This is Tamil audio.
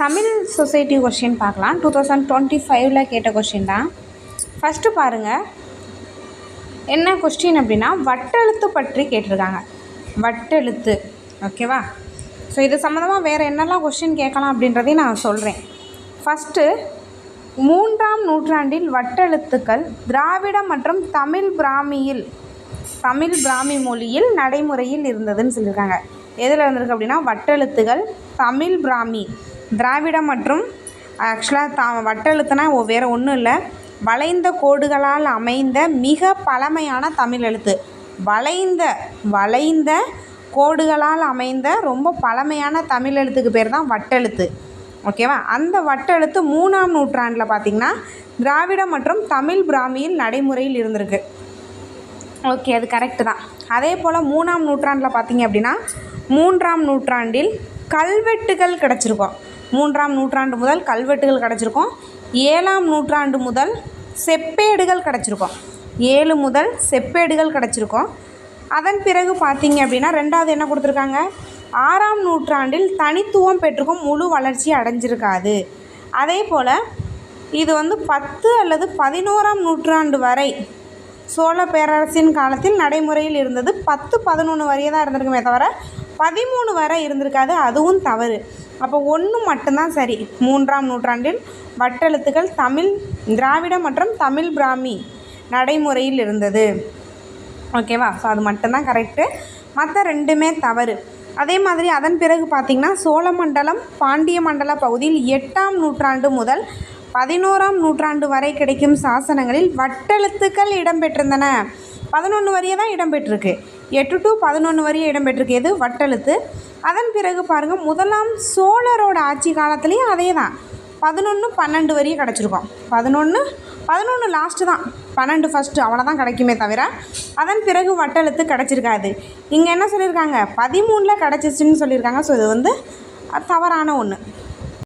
தமிழ் சொசைட்டி கொஷின் பார்க்கலாம். டூ தௌசண்ட் டுவெண்ட்டி ஃபைவ்ல கேட்ட கொஷின் தான். ஃபஸ்ட்டு பாருங்கள் என்ன கொஸ்டின் அப்படின்னா வட்டெழுத்து பற்றி கேட்டிருக்காங்க. வட்டெழுத்து. ஓகேவா ஸோ இது சம்மந்தமாக வேறு என்னெல்லாம் கொஸ்டின் கேட்கலாம் அப்படின்றதையும் நான் சொல்கிறேன் ஃபஸ்ட்டு மூன்றாம் நூற்றாண்டில் வட்டெழுத்துக்கள் திராவிட மற்றும் தமிழ் பிராமியில் தமிழ் பிராமி மொழியில் நடைமுறையில் இருந்ததுன்னு சொல்லியிருக்காங்க. எதில் இருந்திருக்கு அப்படின்னா வட்டெழுத்துகள் தமிழ் பிராமி. திராவிடம் மற்றும் ஆக்சுவலாக தா வட்டெழுத்துனா வேறு ஒன்றும் இல்லை. வளைந்த கோடுகளால் அமைந்த மிக பழமையான தமிழ் எழுத்து. வளைந்த வளைந்த கோடுகளால் அமைந்த ரொம்ப பழமையான தமிழ் எழுத்துக்கு பேர் தான் வட்டெழுத்து. ஓகேவா அந்த வட்டெழுத்து மூணாம் நூற்றாண்டில் பார்த்திங்கன்னா திராவிடம் மற்றும் தமிழ் பிராமியில் நடைமுறையில் இருந்திருக்கு. ஓகே அது கரெக்டு தான். அதே போல் மூணாம் நூற்றாண்டில் பார்த்திங்க அப்படின்னா மூன்றாம் நூற்றாண்டில் கல்வெட்டுகள் கிடச்சிருக்கும். மூன்றாம் நூற்றாண்டு முதல் கல்வெட்டுகள் கிடச்சிருக்கும். ஏழாம் நூற்றாண்டு முதல் செப்பேடுகள் கிடச்சிருக்கும். ஏழு முதல் செப்பேடுகள் கிடச்சிருக்கும். அதன் பிறகு பார்த்தீங்க அப்படின்னா ரெண்டாவது என்ன கொடுத்துருக்காங்க? ஆறாம் நூற்றாண்டில் தனித்துவம் பெற்றுக்கும் முழு வளர்ச்சி அடைஞ்சிருக்காது. அதே போல் இது வந்து பத்து அல்லது பதினோராம் நூற்றாண்டு வரை சோழ பேரரசின் காலத்தில் நடைமுறையில் இருந்தது. பத்து பதினொன்று வரையே தான் இருந்திருக்குமே தவிர பதிமூணு வரை இருந்திருக்காது. அதுவும் தவறு. அப்போ ஒன்று மட்டும்தான் சரி. மூன்றாம் நூற்றாண்டில் வட்டெழுத்துக்கள் தமிழ் திராவிட மற்றும் தமிழ் பிராமி நடைமுறையில் இருந்தது. ஓகேவா ஸோ அது மட்டும்தான் கரெக்டு மற்ற ரெண்டுமே தவறு. அதே மாதிரி அதன் பிறகு பார்த்திங்கன்னா சோழமண்டலம் பாண்டிய மண்டல பகுதியில் எட்டாம் நூற்றாண்டு முதல் பதினோராம் நூற்றாண்டு வரை கிடைக்கும் சாசனங்களில் வட்டெழுத்துக்கள் இடம்பெற்றிருந்தன. பதினொன்று வரியே தான் இடம்பெற்றிருக்கு. எட்டு டு பதினொன்று வரையும் இடம்பெற்றிருக்கு எது வட்டெழுத்து. அதன் பிறகு பாருங்கள் முதலாம் சோழரோட ஆட்சி காலத்துலேயும் அதே தான் பதினொன்று பன்னெண்டு வரையும் கிடச்சிருக்கும். பதினொன்று பதினொன்று லாஸ்ட்டு தான். பன்னெண்டு ஃபஸ்ட்டு அவ்வளோதான் கிடைக்குமே தவிர அதன் பிறகு வட்டெழுத்து கிடச்சிருக்காது. இங்கே என்ன சொல்லியிருக்காங்க? பதிமூணில் கிடச்சிச்சின்னு சொல்லியிருக்காங்க. ஸோ இது வந்து தவறான ஒன்று